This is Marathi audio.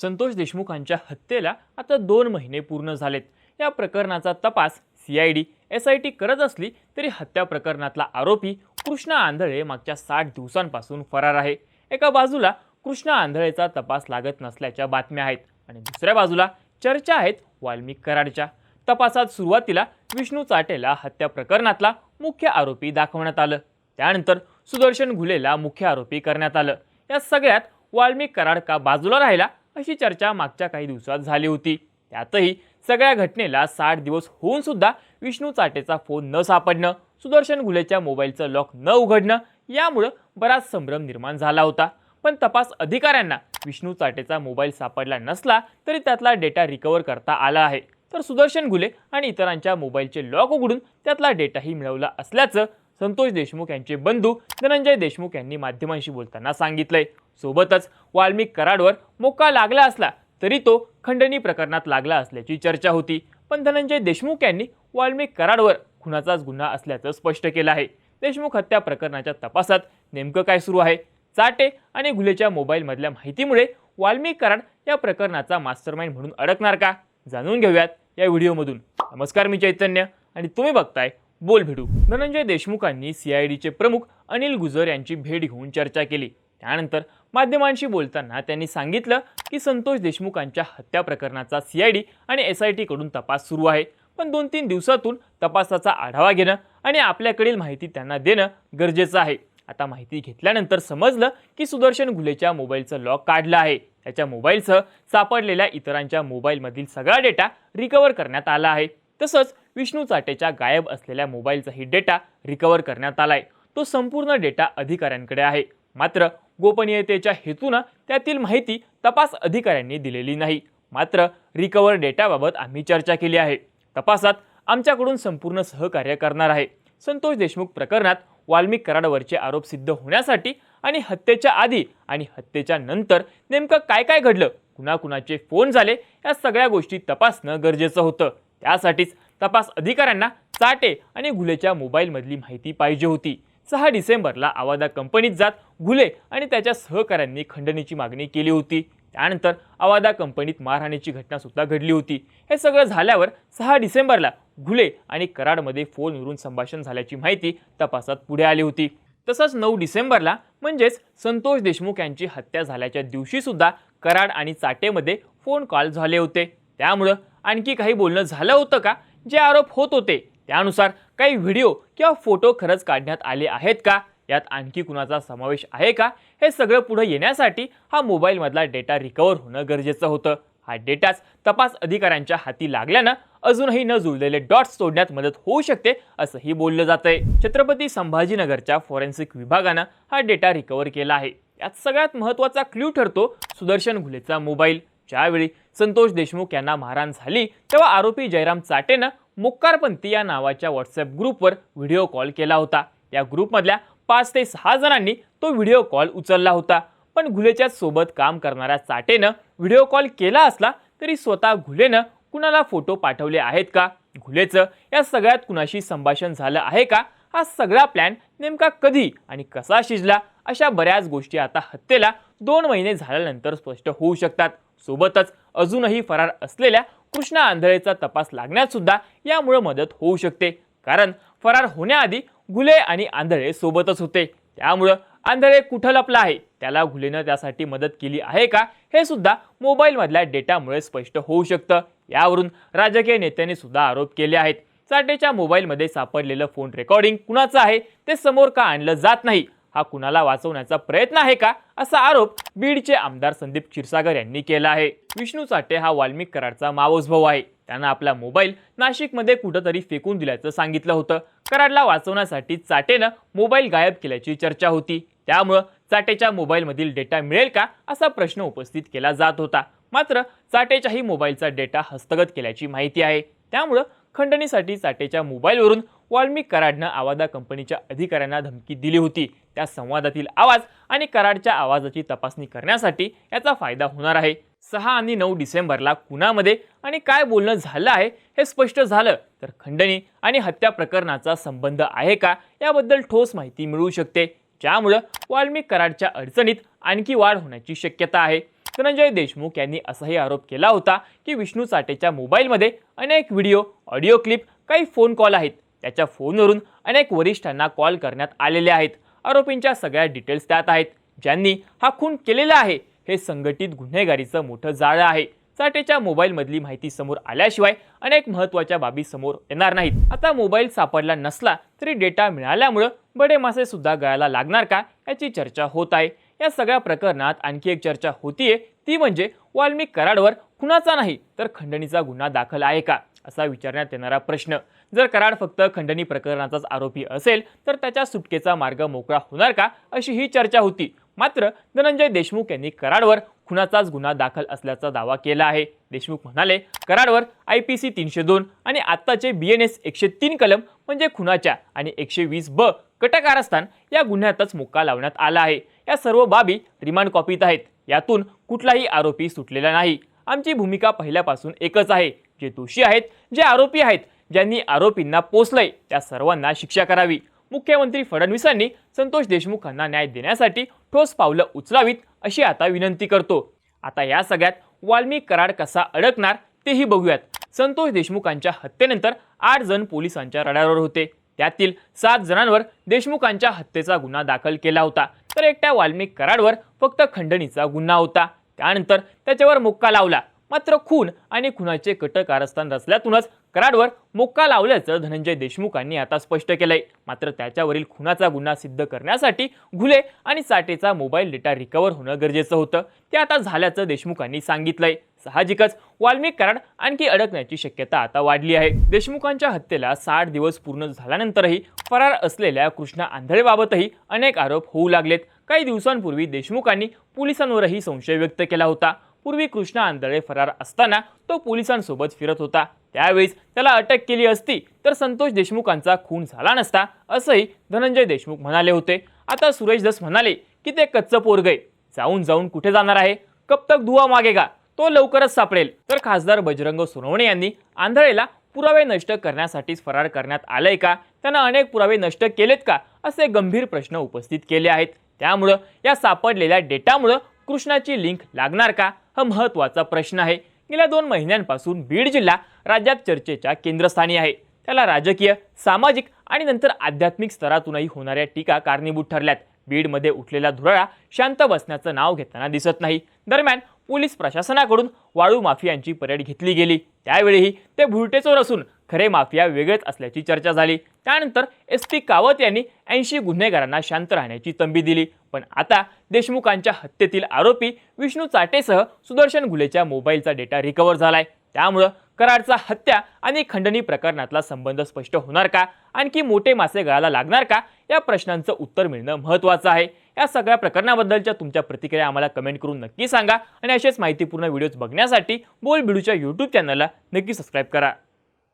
संतोष देशमुखांच्या हत्येला आता दोन महिने पूर्ण झालेत. या प्रकरणाचा तपास C I D S I T करत असली तरी हत्या प्रकरणातला आरोपी कृष्णा आंधळे मागच्या साठ दिवसांपासून फरार आहे. एका बाजूला कृष्णा आंधळेचा तपास लागत नसल्याच्या बातम्या आहेत आणि दुसऱ्या बाजूला चर्चा आहेत वाल्मिक कराडच्या. तपासात सुरुवातीला विष्णू चाटेला हत्या प्रकरणातला मुख्य आरोपी दाखवण्यात आलं. त्यानंतर सुदर्शन घुलेला मुख्य आरोपी करण्यात आलं. या सगळ्यात वाल्मिक कराड का बाजूला राहिला अशी चर्चा मागच्या काही दिवसात झाली होती. त्यातही सगळ्या घटनेला साठ दिवस होऊन सुद्धा विष्णू चाटेचा फोन न सापडणं सुदर्शन घुलेच्या मोबाईलचं लॉक न उघडणं यामुळं बराच संभ्रम निर्माण झाला होता. पण तपास अधिकाऱ्यांना विष्णू चाटेचा मोबाईल सापडला नसला तरी त्यातला डेटा रिकवर करता आला आहे. तर सुदर्शन घुले आणि इतरांच्या मोबाईलचे लॉक उघडून त्यातला डेटाही मिळवला असल्याचं संतोष देशमुख यांचे बंधू धनंजय देशमुख यांनी माध्यमांशी बोलताना सांगितलंय. सोबतच वाल्मिक कराडवर मोका लागला असला तरी तो खंडणी प्रकरणात लागला असल्याची चर्चा होती. पण धनंजय देशमुख यांनी वाल्मिक कराडवर खुनाचाच गुन्हा असल्याचं स्पष्ट केलं आहे. देशमुख हत्या प्रकरणाच्या तपासात नेमकं काय सुरू आहे? चाटे आणि घुलेच्या मोबाईलमधल्या माहितीमुळे वाल्मिक कराड या प्रकरणाचा मास्टरमाइंड म्हणून अडकणार का? जाणून घेऊयात या व्हिडिओमधून. नमस्कार मी चैतन्य आणि तुम्ही बघताय बोल भिडू. धनंजय देशमुखांनी सीआयडीचे प्रमुख अनिल गुजर यांची भेट घेऊन चर्चा केली. त्यानंतर माध्यमांशी बोलताना त्यांनी सांगितलं की संतोष देशमुखांच्या हत्या प्रकरणाचा सीआयडी आणि एस आय टीकडून तपास सुरू आहे. पण दोन तीन दिवसातून तपासाचा आढावा घेणं आणि आपल्याकडील माहिती त्यांना देणं गरजेचं आहे. आता माहिती घेतल्यानंतर समजलं की सुदर्शन घुलेच्या मोबाईलचं लॉक काढलं आहे. त्याच्या मोबाईलसह सापडलेल्या इतरांच्या मोबाईलमधील सगळा डेटा रिकवर करण्यात आला आहे. तसंच विष्णू चाटेच्या गायब असलेल्या मोबाईलचाही डेटा रिकवर करण्यात आलाय. तो संपूर्ण डेटा अधिकाऱ्यांकडे आहे. मात्र गोपनीयतेच्या हेतूनं त्यातील माहिती तपास अधिकाऱ्यांनी दिलेली नाही. मात्र रिकवर डेटाबाबत आम्ही चर्चा केली आहे. तपासात आमच्याकडून संपूर्ण सहकार्य करणार आहे. संतोष देशमुख प्रकरणात वाल्मिक कराडवरचे आरोप सिद्ध होण्यासाठी आणि हत्येच्या आधी आणि हत्येच्या नंतर नेमकं काय काय घडलं कुणाकुणाचे फोन झाले या सगळ्या गोष्टी तपासणं गरजेचं होतं. त्यासाठीच तपास अधिकाऱ्यांना चाटे आणि घुलेच्या मोबाईलमधली माहिती पाहिजे होती. सहा डिसेंबरला आवादा कंपनीत जात घुले आणि त्याच्या सहकाऱ्यांनी खंडणीची मागणी केली होती. त्यानंतर आवादा कंपनीत मारहाणीची घटनासुद्धा घडली होती. हे सगळं झाल्यावर सहा डिसेंबरला घुले आणि कराडमध्ये फोनवरून संभाषण झाल्याची माहिती तपासात पुढे आली होती. तसंच नऊ डिसेंबरला म्हणजेच संतोष देशमुख यांची हत्या झाल्याच्या दिवशीसुद्धा कराड आणि चाटेमध्ये फोन कॉल झाले होते. त्यामुळं आणखी काही बोलणं झालं होतं का? जे आरोप होत होते त्यानुसार काही व्हिडिओ किंवा फोटो खरंच काढण्यात आले आहेत का? यात आणखी कुणाचा समावेश आहे का? हे सगळं पुढे येण्यासाठी हा मोबाईलमधला डेटा रिकवर होणं गरजेचं होतं. हा डेटाच तपास अधिकाऱ्यांच्या हाती लागल्यानं अजूनही न जुळलेले डॉट्स तोडण्यात मदत होऊ शकते असंही बोललं जातंय. छत्रपती संभाजीनगरच्या फॉरेन्सिक विभागानं हा डेटा रिकवर केला आहे. यात सगळ्यात महत्त्वाचा क्ल्यू ठरतो सुदर्शन घुलेचा मोबाईल. ज्यावेळी संतोष देशमुख यांना मारहाण झाली तेव्हा आरोपी जयराम चाटेनं मुक्कारपंथी या नावाच्या व्हॉट्सअप ग्रुपवर व्हिडिओ कॉल केला होता. या ग्रुपमधल्या पाच ते सहा जणांनी तो व्हिडिओ कॉल उचलला होता. पण घुलेच्या सोबत काम करणाऱ्या चाटेनं व्हिडिओ कॉल केला असला तरी स्वतः घुलेनं कुणाला फोटो पाठवले आहेत का? घुलेचं या सगळ्यात कुणाशी संभाषण झालं आहे का? हा सगळा प्लॅन नेमका कधी आणि कसा शिजला? अशा बऱ्याच गोष्टी आता हत्येला दोन महिने झाल्यानंतर स्पष्ट होऊ शकतात. सोबतच अजूनही फरार असलेल्या कृष्णा आंधळेचा तपास लागण्यात सुद्धा यामुळे मदत होऊ शकते. कारण फरार होण्याआधी घुले आणि आंधळे सोबतच होते. त्यामुळं आंधळे कुठं लपला आहे? त्याला घुलेनं त्यासाठी मदत केली आहे का? हे सुद्धा मोबाईलमधल्या डेटामुळे स्पष्ट होऊ शकतं. यावरून राजकीय नेत्यांनी सुद्धा आरोप केले आहेत. चाटेच्या मोबाईलमध्ये सापडलेलं फोन रेकॉर्डिंग कुणाचं आहे? ते समोर का आणलं जात नाही? हा कुणाला वाचवण्याचा प्रयत्न आहे का? असा आरोप बीडचे आमदार संदीप क्षीरसागर यांनी केला आहे. विष्णू चाटे हा वाल्मिक कराडचा मावस भाऊ आहे. त्यानं आपला मोबाईल नाशिकमध्ये कुठंतरी फेकून दिल्याचं सांगितलं होतं. कराडला वाचवण्यासाठी चाटेनं मोबाईल गायब केल्याची चर्चा होती. त्यामुळं चाटेच्या मोबाईलमधील डेटा मिळेल का? असा प्रश्न उपस्थित केला जात होता. मात्र चाटेच्याही मोबाईलचा डेटा हस्तगत केल्याची माहिती आहे. त्यामुळं खंडणीसाठी चाटेच्या मोबाईलवरून वाल्मिक कराडनं आवादा कंपनीच्या अधिकाऱ्यांना धमकी दिली होती. त्या संवादातील आवाज आणि कराडच्या आवाजाची तपासणी करण्यासाठी याचा फायदा होणार आहे. सहा आणि नऊ डिसेंबरला कुणामध्ये आणि काय बोलणं झालं आहे हे स्पष्ट झालं तर खंडणी आणि हत्या प्रकरणाचा संबंध आहे का याबद्दल ठोस माहिती मिळू शकते. ज्यामुळं वाल्मिक कराडच्या अडचणीत आणखी वाढ होण्याची शक्यता आहे. धनंजय देशमुख यांनी असाही आरोप केला होता की विष्णू चाटेच्या मोबाईलमध्ये अनेक व्हिडिओ ऑडिओ क्लिप काही फोन कॉल आहेत. त्याच्या फोनवरून अनेक वरिष्ठांना कॉल करण्यात आलेले आहेत. आरोपींच्या सगळ्या डिटेल्स त्यात आहेत. ज्यांनी हा खून केलेला आहे हे संघटित गुन्हेगारीचं मोठं जाळं आहे. चाटेच्या मोबाईलमधली माहिती समोर आल्याशिवाय अनेक महत्त्वाच्या बाबी समोर येणार नाहीत. आता मोबाईल सापडला नसला तरी डेटा मिळाल्यामुळं बडे मासे सुद्धा गळायला लागणार का याची चर्चा होत आहे. या सगळ्या प्रकरणात आणखी एक चर्चा होतीये. ती म्हणजे वाल्मिक कराडवर खुनाचा नाही तर खंडणीचा गुन्हा दाखल आहे का? असा विचारण्यात येणारा प्रश्न. जर कराड फक्त खंडणी प्रकरणाचाच आरोपी असेल तर त्याच्या सुटकेचा मार्ग मोकळा होणार का? अशी ही चर्चा होती. मात्र धनंजय देशमुख यांनी कराडवर खुनाचाच गुन्हा दाखल असल्याचा दावा केला आहे. देशमुख म्हणाले कराडवर आय पी सी तीनशे दोन आणि आत्ताचे बी एन एस एकशे तीन कलम म्हणजे खुनाच्या आणि एकशे वीस ब कटकारस्थान या गुन्ह्यातच मुक्का लावण्यात आला आहे. या सर्व बाबी रिमांड कॉपीत आहेत. यातून कुठलाही आरोपी सुटलेला नाही. आमची भूमिका पहिल्यापासून एकच आहे. जे दोषी आहेत जे आरोपी आहेत ज्यांनी आरोपींना पोचलंय त्या सर्वांना शिक्षा करावी. मुख्यमंत्री फडणवीसांनी संतोष देशमुखांना न्याय देण्यासाठी ठोस पावलं उचलावीत अशी आता विनंती करतो. आता या सगळ्यात वाल्मिक कराड कसा अडकणार तेही बघूयात. संतोष देशमुखांच्या हत्येनंतर आठ जण पोलिसांच्या रडारवर होते. त्यातील सात जणांवर देशमुखांच्या हत्येचा गुन्हा दाखल केला होता. तर एकट्या वाल्मिक कराडवर फक्त खंडणीचा गुन्हा होता. त्यानंतर त्याच्यावर मुक्का लावला. मात्र खून आणि खुनाचे कट कारस्थान रचल्यातूनच कराडवर मोक्का लावल्याचं धनंजय देशमुखांनी आता स्पष्ट केलंय. मात्र त्याच्यावरील खुनाचा गुन्हा सिद्ध करण्यासाठी घुले आणि साठेचा मोबाईल डेटा रिकव्हर होणं गरजेचं होतं. ते आता झाल्याचं देशमुखांनी सांगितलंय. साहजिकच वाल्मिक कराड आणखी अडकण्याची शक्यता आता वाढली आहे. देशमुखांच्या हत्येला साठ दिवस पूर्ण झाल्यानंतरही फरार असलेल्या कृष्णा आंधळेबाबतही अनेक आरोप होऊ लागलेत. काही दिवसांपूर्वी देशमुखांनी पोलिसांवरही संशय व्यक्त केला होता. पूर्वी कृष्णा आंधळे फरार असताना तो पोलिसांसोबत फिरत होता. त्यावेळेस त्याला अटक केली असती तर संतोष देशमुखांचा खून झाला नसता असंही धनंजय देशमुख म्हणाले होते. आता सुरेश दस म्हणाले की ते कच्चं पोरगय जाऊन जाऊन कुठे जाणार आहे? कब तक दुवा मागेगा? तो लवकरच सापडेल. तर खासदार बजरंग सोनवणे यांनी आंधळेला पुरावे नष्ट करण्यासाठीच फरार करण्यात आलंय का? त्यांना अनेक पुरावे नष्ट केलेत का? असे गंभीर प्रश्न उपस्थित केले आहेत. त्यामुळं या सापडलेल्या डेटामुळं कृष्णाची लिंक लागणार का? हा महत्त्वाचा प्रश्न आहे. गेल्या दोन महिन्यांपासून बीड जिल्हा राज्यात चर्चेच्या केंद्रस्थानी आहे. त्याला राजकीय सामाजिक आणि नंतर आध्यात्मिक स्तरातूनही होणाऱ्या टीका कारणीभूत ठरल्यात. बीडमध्ये उठलेला धुराळा शांत बसण्याचं नाव घेताना दिसत नाही. दरम्यान पोलीस प्रशासनाकडून वाळू माफियांची परेड घेतली गेली. त्यावेळीही ते भुरटेचोर असून खरे माफिया वेगळेच असल्याची चर्चा झाली. त्यानंतर एस पी कावत यांनी ऐंशी गुन्हेगारांना शांत राहण्याची तंबी दिली. पण आता देशमुखांच्या हत्येतील आरोपी विष्णू चाटेसह सुदर्शन घुलेच्या मोबाईलचा डेटा रिकव्हर झालाय. त्यामुळं कराडचा हत्या आणि खंडणी प्रकरणातला संबंध स्पष्ट होणार का? आणखी मोठे मासे गळाला लागणार का? या प्रश्नांचं उत्तर मिळणं महत्त्वाचं आहे. या सगळ्या प्रकरणाबद्दलच्या तुमच्या प्रतिक्रिया आम्हाला कमेंट करून नक्की सांगा. आणि असेच माहितीपूर्ण व्हिडिओज बघण्यासाठी बोल बिडूच्या यूट्यूब चॅनलला नक्की सबस्क्राईब करा.